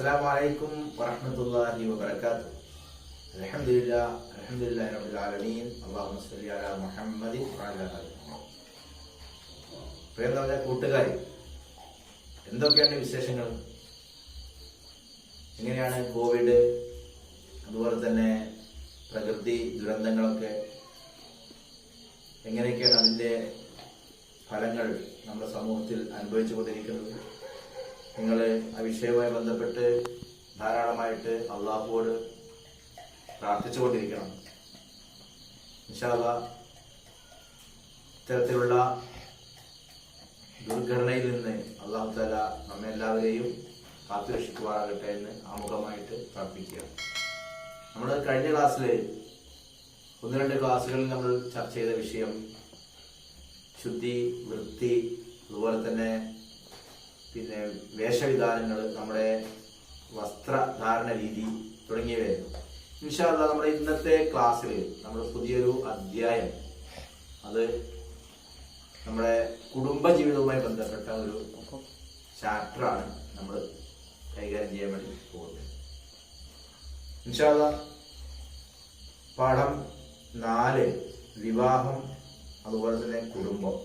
അസ്സാം വലൈക്കും വറഹമത്തല്ലാഹി വബർക്കാത്തു അലഹമില്ല അലഹമില്ല റബുലാലമീൻ അള്ളാഹു മുസ്ലി അല മുഹമ്മദ്. പ്രിയപ്പെട്ട കൂട്ടുകാരി എന്തൊക്കെയാണ് വിശേഷങ്ങൾ? എങ്ങനെയാണ് കോവിഡ് അതുപോലെ തന്നെ പ്രകൃതി ദുരന്തങ്ങളൊക്കെ? എങ്ങനെയൊക്കെയാണ് അതിന്റെ ഫലങ്ങൾ നമ്മുടെ സമൂഹത്തിൽ അനുഭവിച്ചു കൊണ്ടിരിക്കുന്നത് നിങ്ങൾ ആ വിഷയവുമായി ബന്ധപ്പെട്ട് ധാരാളമായിട്ട് അള്ളാഹുവോട് പ്രാർത്ഥിച്ചുകൊണ്ടിരിക്കണം. ഇൻഷാല്ല ഇത്തരത്തിലുള്ള ദുർഘടനയിൽ നിന്ന് അള്ളാഹു താല നമ്മെ എല്ലാവരെയും കാത്തുരക്ഷിക്കുവാനാകട്ടെ എന്ന് ആമുഖമായിട്ട് പ്രാർത്ഥിക്കുക. നമ്മൾ കഴിഞ്ഞ ക്ലാസ്സിൽ ഒന്ന് രണ്ട് ക്ലാസ്സുകളിൽ നമ്മൾ ചർച്ച ചെയ്ത വിഷയം ശുദ്ധി വൃത്തി അതുപോലെ തന്നെ പിന്നെ വേഷവിധാനങ്ങൾ നമ്മുടെ വസ്ത്രധാരണ രീതി തുടങ്ങിയവയായിരുന്നു. ഇൻഷാല്ല നമ്മുടെ ഇന്നത്തെ ക്ലാസ്സിൽ നമ്മൾ പുതിയൊരു അധ്യായം അത് നമ്മുടെ കുടുംബജീവിതവുമായി ബന്ധപ്പെട്ട ഒരു ചാപ്റ്ററാണ് നമ്മൾ കൈകാര്യം ചെയ്യാൻ വേണ്ടി പോകുന്നത്. ഇൻഷാല്ല പാഠം നാല് വിവാഹം അതുപോലെ തന്നെ കുടുംബം.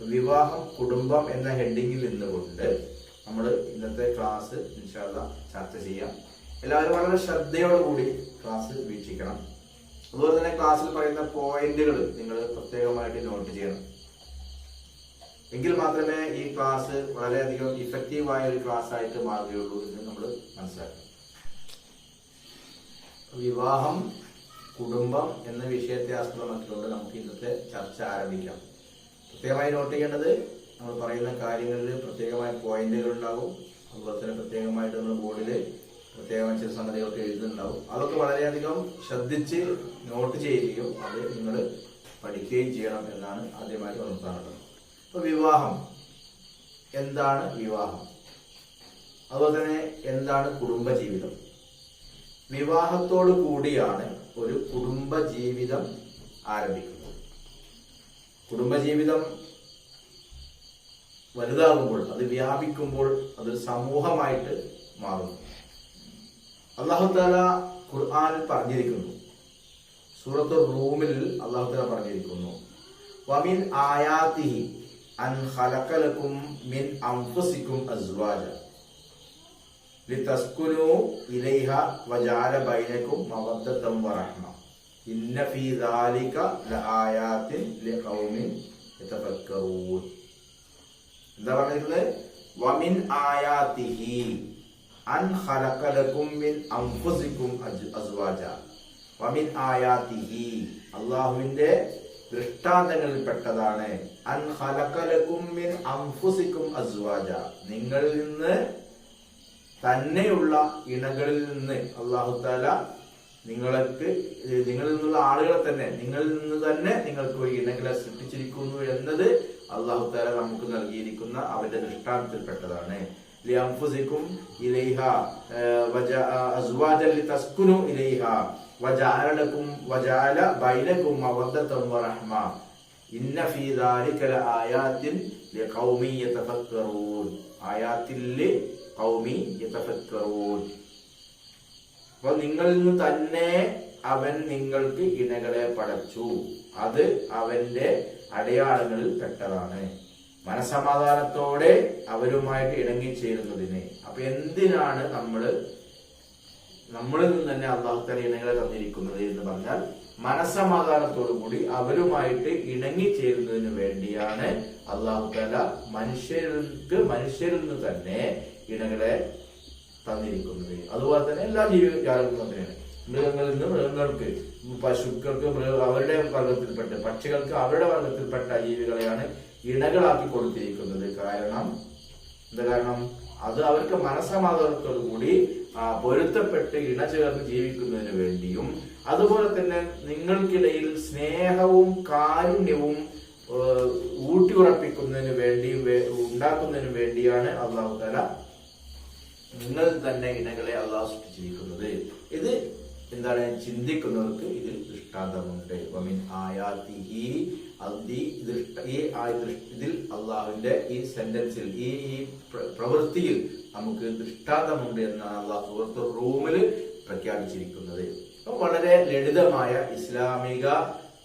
വിവാഹം കുടുംബം എന്ന ഹെഡിങ്ങിൽ നിന്നുകൊണ്ട് നമ്മൾ ഇന്നത്തെ ക്ലാസ് ഇൻഷാല്ല ചർച്ച ചെയ്യാം. എല്ലാവരും വളരെ ശ്രദ്ധയോടുകൂടി ക്ലാസ് വീക്ഷിക്കണം. അതുപോലെ തന്നെ ക്ലാസ്സിൽ പറയുന്ന പോയിന്റുകൾ നിങ്ങൾ പ്രത്യേകമായിട്ട് നോട്ട് ചെയ്യണം. എങ്കിൽ മാത്രമേ ഈ ക്ലാസ് വളരെയധികം ഇഫക്റ്റീവായ ഒരു ക്ലാസ് ആയിട്ട് മാറുകയുള്ളൂ എന്ന് നമ്മൾ മനസ്സിലാക്കണം. വിവാഹം കുടുംബം എന്ന വിഷയത്തെ ആസ്പദമാക്കിക്കൊണ്ട് നമുക്ക് ഇന്നത്തെ ചർച്ച ആരംഭിക്കാം. പ്രത്യേകമായി നോട്ട് ചെയ്യേണ്ടത് നമ്മൾ പറയുന്ന കാര്യങ്ങളിൽ പ്രത്യേകമായ പോയിന്റുകൾ ഉണ്ടാകും. അതുപോലെ തന്നെ പ്രത്യേകമായിട്ട് നമ്മൾ ബോർഡിൽ പ്രത്യേകമായ ചില സംഗതികളൊക്കെ എഴുതുന്നുണ്ടാവും അതൊക്കെ വളരെയധികം ശ്രദ്ധിച്ച് നോട്ട് ചെയ്യുകയും അത് നിങ്ങൾ പഠിക്കുകയും ചെയ്യണം എന്നാണ് ആദ്യമായിട്ട് ഉണർത്താറുള്ളത് അപ്പൊ വിവാഹം. എന്താണ് വിവാഹം? അതുപോലെ തന്നെ എന്താണ് കുടുംബജീവിതം? വിവാഹത്തോടു കൂടിയാണ് ഒരു കുടുംബജീവിതം ആരംഭിക്കുന്നത്. കുടുംബജീവിതം വലുതാകുമ്പോൾ അത് വ്യാപിക്കുമ്പോൾ അതൊരു സമൂഹമായിട്ട് മാറുന്നു. അള്ളാഹുദാല ഖുർആാനിൽ പറഞ്ഞിരിക്കുന്നു. സൂറത്ത് റൂമിൽ അള്ളാഹുദാല പറഞ്ഞിരിക്കുന്നു. ഖലഖലകും മിൻ ഇലൈഹ വജാല ബൈനക്കും മവദ്ദതൻ വറഹ്മ. ഇന്ന ഫീ ദാലിക വമിൻ അൻ ഖലഖലകും മിൻ അൻഫുസികും അസ്വാജ. വമിൻ ആയാത്തിഹി അല്ലാഹുവിന്റെ ദൃഷ്ടാന്തങ്ങളിൽപ്പെട്ടതാണ്. അൻ ഖലഖലകും മിൻ അൻഫുസികും അസ്വാജ. നിങ്ങളിൽ നിന്ന് തന്നെയുള്ള ഇണകളിൽ നിന്ന് അള്ളാഹു താല നിങ്ങൾക്ക് നിങ്ങളിൽ നിന്നുള്ള ആളുകളെ തന്നെ നിങ്ങളിൽ നിന്ന് തന്നെ നിങ്ങൾക്ക് ഒരു ഇണകളെ സൃഷ്ടിച്ചിരിക്കുന്നു എന്നത് അള്ളാഹു താല നമുക്ക് നൽകിയിരിക്കുന്ന അവന്റെ ദൃഷ്ടാന്തത്തിൽപ്പെട്ടതാണ്. യതഫക്കറൂൻ. അപ്പോൾ നിങ്ങളിൽ നിന്ന് തന്നെ അവൻ നിങ്ങൾക്ക് ഇണകളെ പടച്ചു. അത് അവന്റെ അടയാളങ്ങളിൽ പെട്ടതാണ്. മനസമാധാനത്തോടെ അവരുമായിട്ട് ഇണങ്ങിച്ചേരുന്നതിന് അപ്പൊ എന്തിനാണ് നമ്മൾ നമ്മളിൽ നിന്ന് തന്നെ അള്ളാഹുത്തല ഇണകളെ തന്നിരിക്കുന്നത് എന്ന് പറഞ്ഞാൽ മനസമാധാനത്തോടു കൂടി അവരുമായിട്ട് ഇണങ്ങിച്ചേരുന്നതിന് വേണ്ടിയാണ് അള്ളാഹുത്തല മനുഷ്യർക്ക് മനുഷ്യരിൽ നിന്ന് തന്നെ ഇണകളെ തന്നിരിക്കുന്നത്. അതുപോലെ തന്നെ എല്ലാ ജീവിജാലങ്ങൾക്കും അങ്ങനെയാണ്. മൃഗങ്ങളിൽ നിന്ന് മൃഗങ്ങൾക്ക് പശുക്കൾക്ക് മൃഗ അവരുടെ വർഗത്തിൽപ്പെട്ട പക്ഷികൾക്ക് അവരുടെ വർഗത്തിൽപ്പെട്ട ജീവികളെയാണ് ഇണകളാക്കി കൊടുത്തിരിക്കുന്നത്. കാരണം എന്താ കാരണം? അത് അവർക്ക് മനസമാധാനത്തോടു കൂടി പൊരുത്തപ്പെട്ട് ഇണചേർന്ന് ജീവിക്കുന്നതിന് വേണ്ടിയും അതുപോലെ തന്നെ നിങ്ങൾക്കിടയിൽ സ്നേഹവും കാരുണ്യവും ഊട്ടിയുറപ്പിക്കുന്നതിന് വേണ്ടി വേ- ഉണ്ടാക്കുന്നതിന് വേണ്ടിയാണ് അള്ളാഹു തല നിങ്ങൾ തന്നെ ഇണകളെ അള്ളാഹു സൃഷ്ടിച്ചിരിക്കുന്നത്. ഇത് എന്താണ്? ചിന്തിക്കുന്നവർക്ക് ഇതിൽ ദൃഷ്ടാന്തമുണ്ട്. വമിൻ ഈ ഇതിൽ അള്ളാഹുവിന്റെ ഈ സെന്റൻസിൽ ഈ ഈ പ്രവൃത്തിയിൽ നമുക്ക് ദൃഷ്ടാന്തമുണ്ട് എന്നാണ് അള്ളാഹു സുഹൃത്ത് റൂമിൽ പ്രഖ്യാപിച്ചിരിക്കുന്നത്. അപ്പൊ വളരെ ലളിതമായ ഇസ്ലാമിക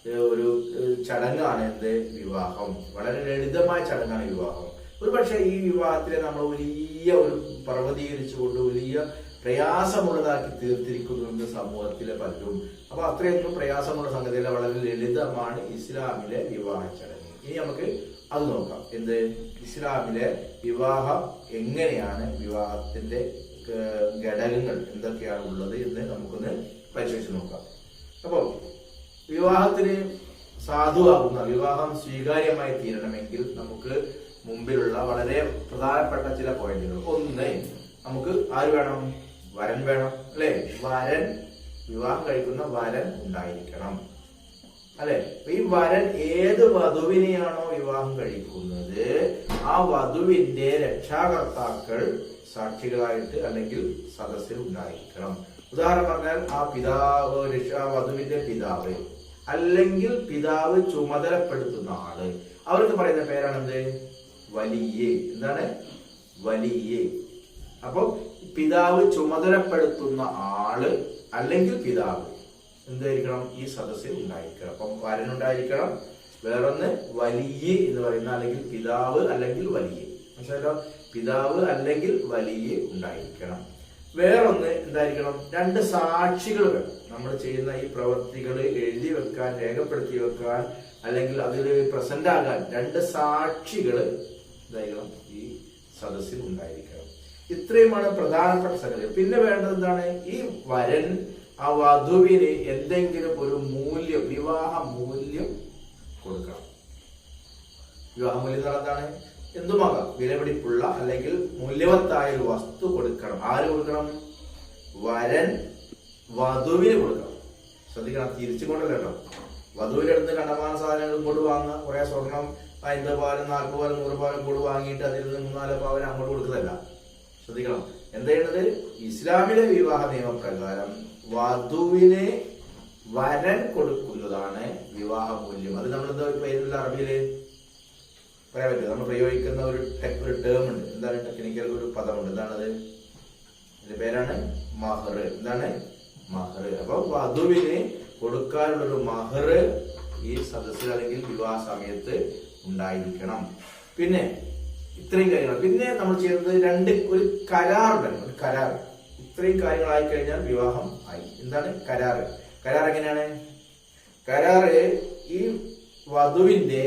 ഒരു ചടങ്ങാണ് എന്ത് വിവാഹം. വളരെ ലളിതമായ ചടങ്ങാണ് വിവാഹം. ഒരു പക്ഷേ ഈ വിവാഹത്തിലെ നമ്മൾ വലിയ ഒരു പർവതീകരിച്ചുകൊണ്ട് വലിയ പ്രയാസമുള്ളതാക്കി തീർത്തിരിക്കുന്നു എന്ന് സമൂഹത്തിലെ പലരും. അപ്പൊ അത്രയൊന്നും പ്രയാസമുള്ള സംഗതിയല്ല വളരെ ലളിതമാണ് ഇസ്ലാമിലെ വിവാഹ ചടങ്ങ്. ഇനി നമുക്ക് അത് നോക്കാം. എന്ത്? ഇസ്ലാമിലെ വിവാഹം എങ്ങനെയാണ്? വിവാഹത്തിന്റെ ഘടകങ്ങൾ എന്തൊക്കെയാണ് ഉള്ളത് എന്ന് നമുക്കൊന്ന് പരിശോധിച്ച് നോക്കാം. അപ്പോൾ വിവാഹത്തിന് സാധുവാകുന്ന വിവാഹം സ്വീകാര്യമായി തീരണമെങ്കിൽ നമുക്ക് മുമ്പിലുള്ള വളരെ പ്രധാനപ്പെട്ട ചില പോയിന്റുകൾ. ഒന്ന് നമുക്ക് ആര് വേണം? വരൻ വേണം അല്ലെ? വരൻ വിവാഹം കഴിക്കുന്ന വരൻ ഉണ്ടായിരിക്കണം അല്ലെ? ഈ വരൻ ഏത് വധുവിനെയാണോ വിവാഹം കഴിക്കുന്നത് ആ വധുവിന്റെ രക്ഷാകർത്താക്കൾ സാക്ഷികളായിട്ട് അല്ലെങ്കിൽ സദസ്സിൽ ഉണ്ടായിരിക്കണം. ഉദാഹരണം പറഞ്ഞാൽ ആ പിതാവ് രക്ഷാ വധുവിന്റെ പിതാവ് അല്ലെങ്കിൽ പിതാവ് ചുമതലപ്പെടുത്തുന്ന ആൾ. അവർക്ക് പറയുന്ന പേരാണെന്ത്? വലിയ. എന്താണ്? വലിയ. അപ്പൊ പിതാവ് ചുമതലപ്പെടുത്തുന്ന ആൾ അല്ലെങ്കിൽ പിതാവ് എന്തായിരിക്കണം? ഈ സദസ്സിൽ ഉണ്ടായിരിക്കണം. അപ്പം വരനുണ്ടായിരിക്കണം വേറൊന്ന് വലിയ എന്ന് പറയുന്ന അല്ലെങ്കിൽ പിതാവ് അല്ലെങ്കിൽ വലിയ. മനസ്സിലോ പിതാവ് അല്ലെങ്കിൽ വലിയ ഉണ്ടായിരിക്കണം. വേറൊന്ന് എന്തായിരിക്കണം? രണ്ട് സാക്ഷികൾ വേണം. നമ്മൾ ചെയ്യുന്ന ഈ പ്രവൃത്തികൾ എഴുതി വെക്കാൻ രേഖപ്പെടുത്തി വെക്കാൻ അല്ലെങ്കിൽ അതിൽ പ്രസന്റ് ആകാൻ രണ്ട് സാക്ഷികൾ എന്തായിരിക്കണം ഈ സദസ്സിൽ ഉണ്ടായിരിക്കണം ഇത്രയുമാണ് പ്രധാനപ്പെട്ട സംഗതി. പിന്നെ വേണ്ടത് എന്താണ്? ഈ വരൻ ആ വധുവിന് എന്തെങ്കിലും ഒരു മൂല്യം വിവാഹ മൂല്യം കൊടുക്കണം. വിവാഹ മൂല്യം എന്താണ്? എന്തുമാകാം? വിലപിടിപ്പുള്ള അല്ലെങ്കിൽ മൂല്യവത്തായ ഒരു വസ്തു കൊടുക്കണം. ആര് കൊടുക്കണം? വരൻ വധുവിന് കൊടുക്കണം. ശ്രദ്ധിക്കണം തിരിച്ചു കൊണ്ടല്ലോ വധുവിന്റെ അടുത്ത് കണ്ടമാന സാധനങ്ങൾ ഇങ്ങോട്ട് വാങ്ങുക കുറെ സ്വർണം അമ്പത് പാൽ നാൽപ്പത് പാൽ നൂറ് പാൽ കൂടെ വാങ്ങിയിട്ട് അതിൽ നിന്ന് മൂന്നാൽ പാവന് അങ്ങോട്ട് കൊടുക്കുന്നതല്ല. ശ്രദ്ധിക്കണം. എന്താ ചെയ്യുന്നത് ഇസ്ലാമിലെ വിവാഹ നിയമപ്രകാരം വധുവിന് വരൻ കൊടുക്കുന്നതാണ് വിവാഹ മൂല്യം. അത് നമ്മൾ എന്താ പേരിൽ അറബിയിൽ? പറയാൻ പറ്റില്ല. നമ്മൾ പ്രയോഗിക്കുന്ന ഒരു ടെക് ഒരു ടേം ഉണ്ട്. എന്താണ് ടെക്നിക്കൽ ഒരു പദമുണ്ട്. എന്താണത്? ഇതിന്റെ പേരാണ് മഹർ. എന്താണ്? മഹർ. അപ്പൊ വധുവിന് കൊടുക്കാനുള്ളൊരു മഹർ ഈ സദസ്സിൽ അല്ലെങ്കിൽ വിവാഹ സമയത്ത് ഉണ്ടായിരിക്കണം. പിന്നെ ഇത്രയും കാര്യങ്ങൾ. പിന്നെ നമ്മൾ ചെയ്യുന്നത് രണ്ട് ഒരു കരാർ വേണം ഒരു കരാർ. ഇത്രയും കാര്യങ്ങളായി കഴിഞ്ഞാൽ വിവാഹം ആയി. എന്താണ് കരാറ് കരാർ എങ്ങനെയാണ്? കരാറ് ഈ വധുവിന്റെ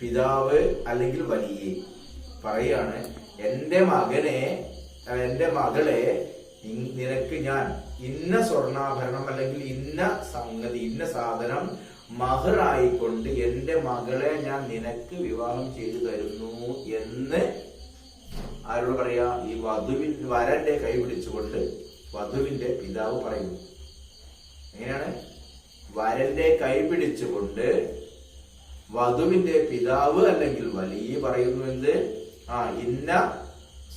പിതാവ് അല്ലെങ്കിൽ വലിയ പറയാണ് എന്റെ മകനെ എന്റെ മകളെ നിനക്ക് ഞാൻ ഇന്ന സ്വർണാഭരണം അല്ലെങ്കിൽ ഇന്ന സംഗതി ഇന്ന സാധനം മഹറായിക്കൊണ്ട് എന്റെ മകളെ ഞാൻ നിനക്ക് വിവാഹം ചെയ്തു തരുന്നു എന്ന് ആരോട് പറയാ? ഈ വധുവിൻ വരന്റെ കൈ പിടിച്ചുകൊണ്ട് വധുവിന്റെ പിതാവ് പറയുന്നു. എങ്ങനെയാണ്? വരന്റെ കൈ പിടിച്ചുകൊണ്ട് വധുവിന്റെ പിതാവ് അല്ലെങ്കിൽ വലിയ പറയുന്നു എന്ത്? ആ ഇന്ന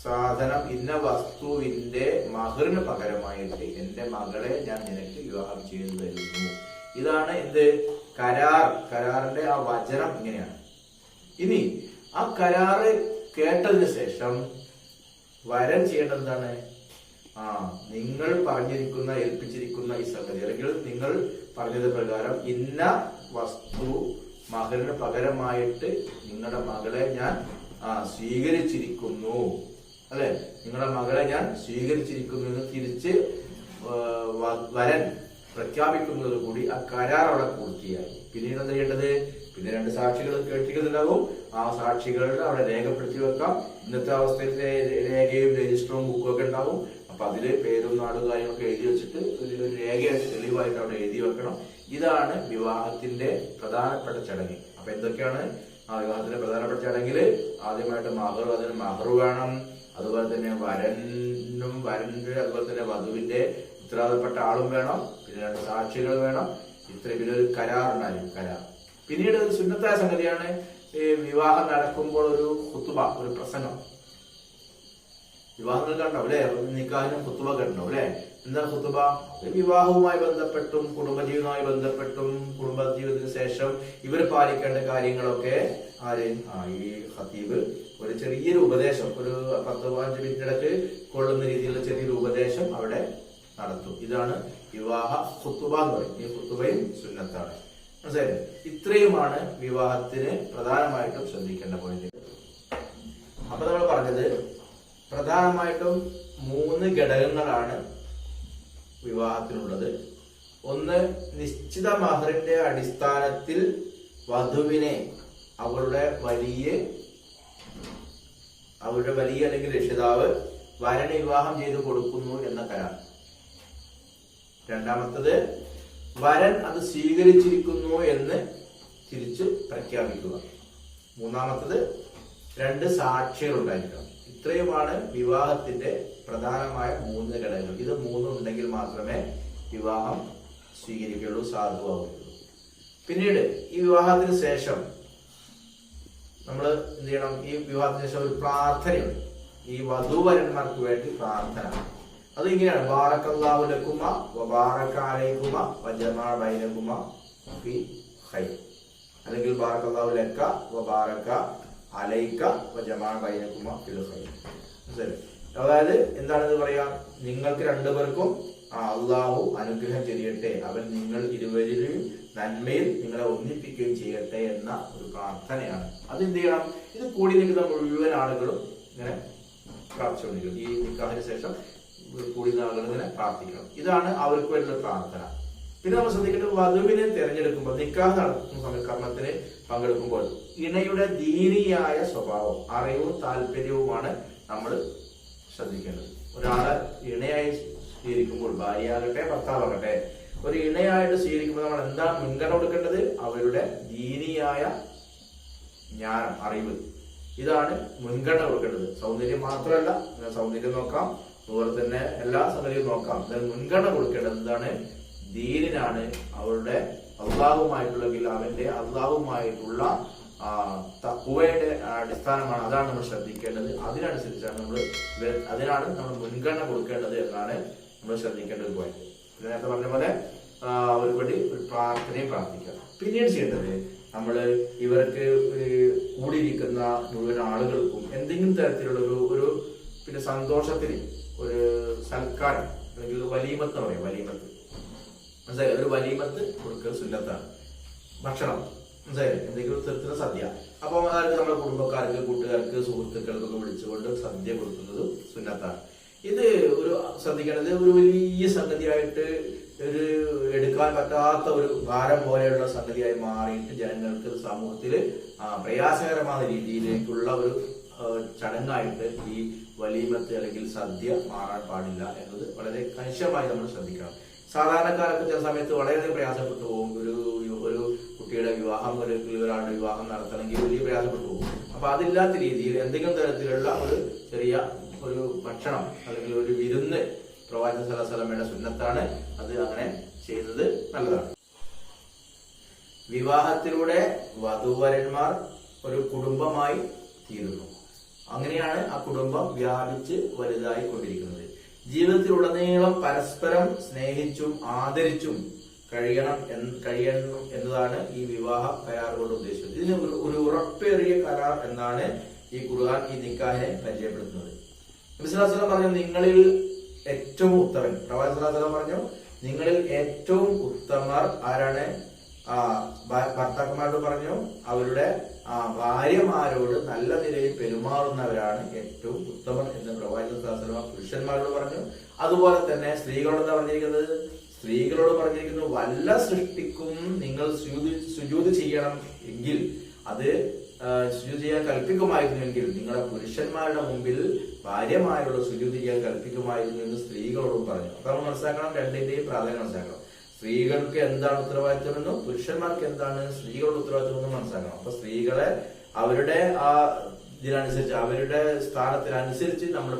സാധനം ഇന്ന വസ്തുവിന്റെ മഹറിന് പകരമായിട്ട് എന്റെ മകളെ ഞാൻ നിനക്ക് വിവാഹം ചെയ്തു തരുന്നു. ഇതാണ് എന്ത്? കരാർ കരാറിന്റെ ആ വചനം ഇങ്ങനെയാണ്. ഇനി ആ കരാറ് കേട്ടതിന് ശേഷം വരൻ ചെയ്യേണ്ടത് എന്താണ്? ആ നിങ്ങൾ പറഞ്ഞിരിക്കുന്ന ഏൽപ്പിച്ചിരിക്കുന്ന ഈ സംഗതി അല്ലെങ്കിൽ നിങ്ങൾ പറഞ്ഞത് പ്രകാരം ഇന്ന വസ്തു മകളിന് പകരമായിട്ട് നിങ്ങളുടെ മകളെ ഞാൻ സ്വീകരിച്ചിരിക്കുന്നു. അല്ലെ? നിങ്ങളുടെ മകളെ ഞാൻ സ്വീകരിച്ചിരിക്കുന്നു എന്ന് തിരിച്ച് വരൻ പ്രഖ്യാപിക്കുന്നത് കൂടി ആ കരാർ അവിടെ പൂർത്തിയായി. പിന്നീട് എന്താ ചെയ്യേണ്ടത്? പിന്നെ രണ്ട് സാക്ഷികൾ കേട്ടിരിക്കുന്നുണ്ടാകും ആ സാക്ഷികളുടെ അവിടെ രേഖപ്പെടുത്തി വെക്കാം. ഇന്നത്തെ അവസ്ഥയിൽ രേഖയും രജിസ്റ്ററും ബുക്കും ഒക്കെ ഉണ്ടാവും. അപ്പൊ അതിൽ പേരും നാടും കാര്യങ്ങളൊക്കെ എഴുതി വെച്ചിട്ട് ഒരു രേഖയായിട്ട് തെളിവായിട്ട് അവിടെ എഴുതി വെക്കണം. ഇതാണ് വിവാഹത്തിന്റെ പ്രധാനപ്പെട്ട ചടങ്ങ്. അപ്പൊ എന്തൊക്കെയാണ് ആ വിവാഹത്തിന്റെ പ്രധാനപ്പെട്ട ചടങ്ങിൽ? ആദ്യമായിട്ട് മഹർ അതിന് മഹർ വേണം. അതുപോലെ തന്നെ വരനും വരന്റെ അതുപോലെ തന്നെ വധുവിന്റെ ഉത്തരവാദപ്പെട്ട ആളും വേണം. സാക്ഷികൾ വേണം. ഇത്ര വലിയൊരു കരാറുണ്ടായിരുന്നു കരാർ. പിന്നീട് ഒരു സുന്നത്തായ സംഗതിയാണ് ഈ വിവാഹം നടക്കുമ്പോൾ ഒരു കുത്തുബ ഒരു പ്രസംഗം. വിവാഹങ്ങൾ കണ്ടാവും അല്ലെ നിക്കാഹിനും കുത്തുബ കണ്ടാവും അല്ലെ എന്താണ് കുത്തുബ വിവാഹവുമായി ബന്ധപ്പെട്ടും കുടുംബജീവിതവുമായി ബന്ധപ്പെട്ടും കുടുംബജീവിതത്തിന് ശേഷം ഇവർ പാലിക്കേണ്ട കാര്യങ്ങളൊക്കെ ആര്? ആ ഈ ഹത്തീബ് ഒരു ചെറിയൊരു ഉപദേശം ഒരു പത്ത് പതിനഞ്ച് മിനിറ്റിടക്ക് കൊള്ളുന്ന രീതിയിലുള്ള ചെറിയൊരു ഉപദേശം അവിടെ നടത്തും. ഇതാണ് വിവാഹ കുത്തുബ എന്ന് പറയും. ഈ കുത്തുബയും സുന്നത്താണ്. മനസ്സിലായില്ലേ? ഇത്രയുമാണ് വിവാഹത്തിന് പ്രധാനമായിട്ടും ശ്രദ്ധിക്കേണ്ട പോയിന്റ് അപ്പൊ നമ്മൾ പറഞ്ഞത് പ്രധാനമായിട്ടും മൂന്ന് ഘടകങ്ങളാണ് വിവാഹത്തിനുള്ളത്. ഒന്ന് നിശ്ചിത മഹറിന്റെ അടിസ്ഥാനത്തിൽ വധുവിനെ അവളുടെ വലിയ അവരുടെ വലിയ അല്ലെങ്കിൽ രക്ഷിതാവ് വരണ വിവാഹം ചെയ്തു കൊടുക്കുന്നു എന്ന കരാർ. രണ്ടാമത്തത് വരൻ അത് സ്വീകരിച്ചിരിക്കുന്നു എന്ന് തിരിച്ചു പ്രഖ്യാപിക്കുക. മൂന്നാമത്തത് രണ്ട് സാക്ഷികൾ ഉണ്ടായിരിക്കണം ഇത്രയുമാണ് വിവാഹത്തിന്റെ പ്രധാനമായ മൂന്ന് ഘടകങ്ങൾ. ഇത് മൂന്നും ഉണ്ടെങ്കിൽ മാത്രമേ വിവാഹം സ്വീകരിക്കുള്ളൂ സാധുവാകുള്ളൂ പിന്നീട് ഈ വിവാഹത്തിന് ശേഷം നമ്മൾ എന്ത് ചെയ്യണം? ഈ വിവാഹത്തിന് ശേഷം ഒരു പ്രാർത്ഥനയുണ്ട്. ഈ വധുവരന്മാർക്ക് വേണ്ടി പ്രാർത്ഥന. അത് ഇങ്ങനെയാണ് ബാറക്കല്ലാഹു ലക്കുമ വബാറക അലൈക്കുമ വജമാ ബൈനകുമ ഫി ഹൈ അല്ലെങ്കിൽ ബാറക്കല്ലാഹു ലക്ക വബാറക അലൈക വജമാ ബൈനകുമ ഫിൽ ഖൈർ. മനസ്സിലായോ? അതായത് എന്താണെന്ന് പറയാ? നിങ്ങൾക്ക് രണ്ടുപേർക്കും അള്ളാഹു അനുഗ്രഹം ചെയ്യട്ടെ അവൻ നിങ്ങൾ ഇരുവരിലും നന്മയിൽ നിങ്ങളെ ഒന്നിപ്പിക്കുകയും ചെയ്യട്ടെ എന്ന ഒരു പ്രാർത്ഥനയാണ്. അത് എന്ത് ചെയ്യണം? ഇത് കൂടി നിൽക്കുന്ന മുഴുവൻ ആളുകളും ഇങ്ങനെ പ്രാർത്ഥിച്ചുകൊണ്ടിരിക്കും. ഈ നിക്കാഹിന് ശേഷം കൂടി നാളുകളെ പ്രാർത്ഥിക്കണം. ഇതാണ് അവർക്ക് വേണ്ടിയുള്ള പ്രാർത്ഥന. പിന്നെ നമ്മൾ ശ്രദ്ധിക്കേണ്ടത് വധുവിനെ തിരഞ്ഞെടുക്കുമ്പോൾ നിക്കാഹ് സമയത്ത് കർമ്മത്തിന് പങ്കെടുക്കുമ്പോൾ ഇണയുടെ ദീനിയായ സ്വഭാവം അറിവും താല്പര്യവുമാണ് നമ്മൾ ശ്രദ്ധിക്കേണ്ടത്. ഒരാളെ ഇണയായി സ്വീകരിക്കുമ്പോൾ ഭാര്യയാകട്ടെ ഭർത്താവാകട്ടെ ഒരു ഇണയായിട്ട് സ്വീകരിക്കുമ്പോൾ നമ്മൾ എന്താണ് മുൻഗണന കൊടുക്കേണ്ടത്? അവരുടെ ദീനിയായ ജ്ഞാനം അറിവ്. ഇതാണ് മുൻഗണന കൊടുക്കേണ്ടത്. സൗന്ദര്യം മാത്രമല്ല സൗന്ദര്യം നോക്കാം. അതുപോലെ തന്നെ എല്ലാ സംഗതിയും നോക്കാം. അതിന് മുൻഗണന കൊടുക്കേണ്ടത് എന്താണ്? ദീനിനാണ്. അവരുടെ അള്ളാഹുമായിട്ടുള്ളെങ്കിൽ അവന്റെ അള്ളാഹുമായിട്ടുള്ള തക്കുവയുടെ അടിസ്ഥാനമാണ്. അതാണ് നമ്മൾ ശ്രദ്ധിക്കേണ്ടത്. അതിനനുസരിച്ചാണ് നമ്മൾ അതിനാണ് നമ്മൾ മുൻഗണന കൊടുക്കേണ്ടത് എന്നാണ് നമ്മൾ ശ്രദ്ധിക്കേണ്ട ഒരു പോയിന്റ് നേരത്തെ പറഞ്ഞ പോലെ ഒരുപടി ഒരു പ്രാർത്ഥനയും പ്രാർത്ഥിക്കുക പിന്നീട് ചെയ്യേണ്ടത് നമ്മൾ ഇവർക്ക് കൂടിയിരിക്കുന്ന മുഴുവൻ ആളുകൾക്കും എന്തെങ്കിലും തരത്തിലുള്ള ഒരു ഒരു പിന്നെ സന്തോഷത്തിന് ഒരു സൽക്കാരം അല്ലെങ്കിൽ ഒരു വലീമത്ത് എന്ന് പറയും വലീമത്ത്. മനസ്സിലായി ഒരു വലീമത്ത് കൊടുക്കൽ സുന്നത്താണ്. ഭക്ഷണം. മനസ്സിലായി എന്തെങ്കിലും തരത്തിലുള്ള സദ്യ. അപ്പൊ അതായത് നമ്മുടെ കുടുംബക്കാർക്ക് കൂട്ടുകാർക്ക് സുഹൃത്തുക്കൾക്കൊക്കെ വിളിച്ചുകൊണ്ട് സദ്യ കൊടുക്കുന്നത് സുന്നത്താണ്. ഇത് ഒരു ശ്രദ്ധിക്കേണ്ടത് ഒരു വലിയ സംഗതിയായിട്ട് ഒരു എടുക്കാൻ പറ്റാത്ത ഒരു ഭാരം പോലെയുള്ള സംഗതിയായി മാറിയിട്ട് ജനങ്ങൾക്ക് സമൂഹത്തിൽ പ്രയാസകരമായ രീതിയിലേക്കുള്ള ഒരു ചടങ്ങായിട്ട് ഈ വലീമത്ത് അല്ലെങ്കിൽ സദ്യ മാറാൻ പാടില്ല എന്നത് വളരെ കണിശമായി നമ്മൾ ശ്രദ്ധിക്കണം. സാധാരണക്കാരൊക്കെ ചില സമയത്ത് വളരെയധികം പ്രയാസപ്പെട്ടു പോകും. ഒരു ഒരു കുട്ടിയുടെ വിവാഹം ഒരു ഒരാളുടെ വിവാഹം നടത്തണമെങ്കിൽ വലിയ പ്രയാസപ്പെട്ടു പോകും. അപ്പൊ അതില്ലാത്ത രീതിയിൽ എന്തെങ്കിലും തരത്തിലുള്ള ഒരു ചെറിയ ഒരു ഭക്ഷണം അല്ലെങ്കിൽ ഒരു വിരുന്ന് പ്രവാചക സലസലമയുടെ സുന്നത്താണ് അത് അങ്ങനെ ചെയ്യുന്നത് നല്ലതാണ്. വിവാഹത്തിലൂടെ വധുവരന്മാർ ഒരു കുടുംബമായി തീരുന്നു. അങ്ങനെയാണ് ആ കുടുംബം വ്യാപിച്ച് വലുതായി കൊണ്ടിരിക്കുന്നത് ജീവിതത്തിലുടനീളം പരസ്പരം സ്നേഹിച്ചും ആദരിച്ചും കഴിയണം കഴിയണം എന്നതാണ് ഈ വിവാഹ കരാർ ഉദ്ദേശിക്കുന്നത് ഇതിന് ഒരു ഉറപ്പേറിയ കരാർ എന്നാണ് ഈ ഖുർആൻ ഈ നിക്കാഹിനെ പരിചയപ്പെടുത്തുന്നത്. നബിസ്വലാസ്ലം പറഞ്ഞു നിങ്ങളിൽ ഏറ്റവും ഉത്തമൻ പ്രവാചകസ്വലാസ്ലം പറഞ്ഞു നിങ്ങളിൽ ഏറ്റവും ഉത്തമർ ആരാണ്? ഭർത്താക്കന്മാരോട് പറഞ്ഞു അവരുടെ ഭാര്യമാരോട് നല്ല നിലയിൽ പെരുമാറുന്നവരാണ് ഏറ്റവും ഉത്തമൻ എന്ന് പ്രവാചകം പുരുഷന്മാരോട് പറഞ്ഞു. അതുപോലെ തന്നെ സ്ത്രീകളോട് എന്താ പറഞ്ഞിരിക്കുന്നത്? സ്ത്രീകളോട് പറഞ്ഞിരിക്കുന്നു വല്ല സൃഷ്ടിക്കും നിങ്ങൾ സുജൂദ് ചെയ്യണം എങ്കിൽ അത് സുജൂതി ചെയ്യാൻ കൽപ്പിക്കുമായിരുന്നുവെങ്കിൽ നിങ്ങളുടെ പുരുഷന്മാരുടെ മുമ്പിൽ ഭാര്യമാരോട് സുജൂതി ചെയ്യാൻ കൽപ്പിക്കുമായിരുന്നു എന്ന് സ്ത്രീകളോടും പറഞ്ഞു. അപ്പൊ നമ്മൾ മനസ്സിലാക്കണം രണ്ടിന്റെയും പ്രാധാന്യം മനസ്സിലാക്കണം. സ്ത്രീകൾക്ക് എന്താണ് ഉത്തരവാദിത്വമെന്നും പുരുഷന്മാർക്ക് എന്താണ് സ്ത്രീകളുടെ ഉത്തരവാദിത്വമെന്നും മനസ്സിലാക്കണം. അപ്പൊ സ്ത്രീകളെ അവരുടെ ആ ഇതിനനുസരിച്ച് അവരുടെ സ്ഥാനത്തിനനുസരിച്ച് നമ്മൾ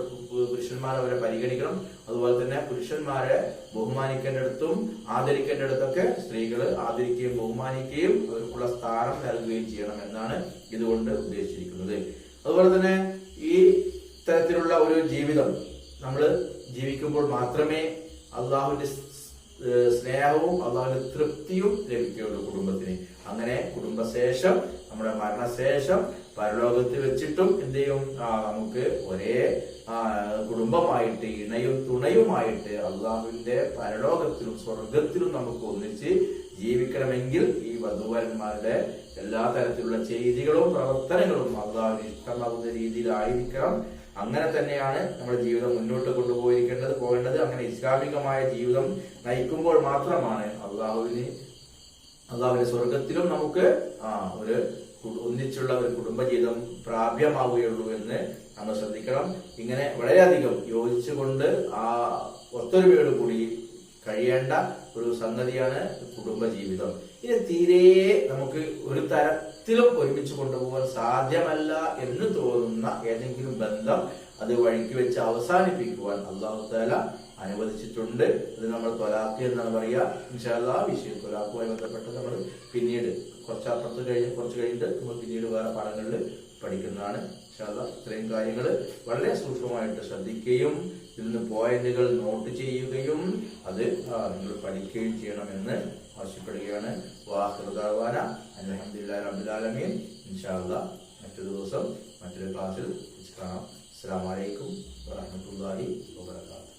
പുരുഷന്മാർ അവരെ പരിഗണിക്കണം. അതുപോലെ തന്നെ പുരുഷന്മാരെ ബഹുമാനിക്കേണ്ടിടത്തും ആദരിക്കേണ്ടിടത്തൊക്കെ സ്ത്രീകൾ ആദരിക്കുകയും ബഹുമാനിക്കുകയും അവർക്കുള്ള സ്ഥാനം നൽകുകയും ചെയ്യണം എന്നാണ് ഇതുകൊണ്ട് ഉദ്ദേശിച്ചിരിക്കുന്നത്. അതുപോലെ തന്നെ ഈ തരത്തിലുള്ള ഒരു ജീവിതം നമ്മൾ ജീവിക്കുമ്പോൾ മാത്രമേ അള്ളാഹുവിന്റെ സ്നേഹവും അതുപോലെ തൃപ്തിയും ലഭിക്കുകയുള്ളൂ കുടുംബത്തിന്. അങ്ങനെ കുടുംബശേഷം നമ്മുടെ മരണശേഷം പരലോകത്ത് വെച്ചിട്ടും എന്ത് ചെയ്യും? നമുക്ക് ഒരേ കുടുംബമായിട്ട് ഇണയും തുണയുമായിട്ട് അള്ളാഹുവിന്റെ പരലോകത്തിലും സ്വർഗത്തിലും നമുക്ക് ഒന്നിച്ച് ജീവിക്കണമെങ്കിൽ ഈ വധുവരന്മാരുടെ എല്ലാ തരത്തിലുള്ള ചെയ്തികളും പ്രവർത്തനങ്ങളും അള്ളാഹുവിന് ഇഷ്ടമാകുന്ന രീതിയിലായിരിക്കണം. അങ്ങനെ തന്നെയാണ് നമ്മുടെ ജീവിതം മുന്നോട്ട് കൊണ്ടുപോയിരിക്കേണ്ടത് പോകേണ്ടത്. അങ്ങനെ ഇസ്ലാമികമായ ജീവിതം നയിക്കുമ്പോൾ മാത്രമാണ് അള്ളാഹുവിന് അള്ളാഹുവിന്റെ സ്വർഗത്തിലും നമുക്ക് ആ ഒരു ഒന്നിച്ചുള്ള ഒരു കുടുംബജീവിതം പ്രാപ്യമാവുകയുള്ളൂ എന്ന് നമ്മൾ ശ്രദ്ധിക്കണം. ഇങ്ങനെ വളരെയധികം യോജിച്ചുകൊണ്ട് ആ ഒത്തൊരുമയോട് കൂടി കഴിയേണ്ട ഒരു സംഗതിയാണ് കുടുംബജീവിതം. ഇനി തീരെ നമുക്ക് ഒരു തരത്തിലും ഒരുമിച്ച് കൊണ്ടുപോകാൻ സാധ്യമല്ല എന്ന് തോന്നുന്ന ഏതെങ്കിലും ബന്ധം അത് വഴിക്ക് വെച്ച് അവസാനിപ്പിക്കുവാൻ അള്ളാഹു താല അനുവദിച്ചിട്ടുണ്ട്. ഇത് നമ്മൾ തൊലാക്ക് എന്നാണ് പറയുക ഇൻഷാല്ലാ വിഷയം തൊലാക്കുമായി ബന്ധപ്പെട്ട് നമ്മൾ പിന്നീട് കുറച്ച് അപ്പുറത്ത് കഴിഞ്ഞ് കുറച്ച് കഴിഞ്ഞിട്ട് നമ്മൾ പിന്നീട് വേറെ പാഠങ്ങളിൽ പഠിക്കുന്നതാണ്. ഇത്രയും കാര്യങ്ങൾ വളരെ സൂക്ഷ്മമായിട്ട് ശ്രദ്ധിക്കുകയും ഇതിൽ നിന്ന് പോയിന്റുകൾ നോട്ട് ചെയ്യുകയും അത് നിങ്ങൾ പഠിക്കുകയും ചെയ്യണമെന്ന് ആവശ്യപ്പെടുകയാണ്. വാഹൃതാവാന അലഹമില്ല റബുലാലമീൻ ഇൻഷാല്ല മറ്റൊരു ദിവസം മറ്റൊരു ക്ലാസ്സിൽ കാണാം. അസ്സാം വലൈക്കും വാഹമത്തല്ലാഹി വാത്തു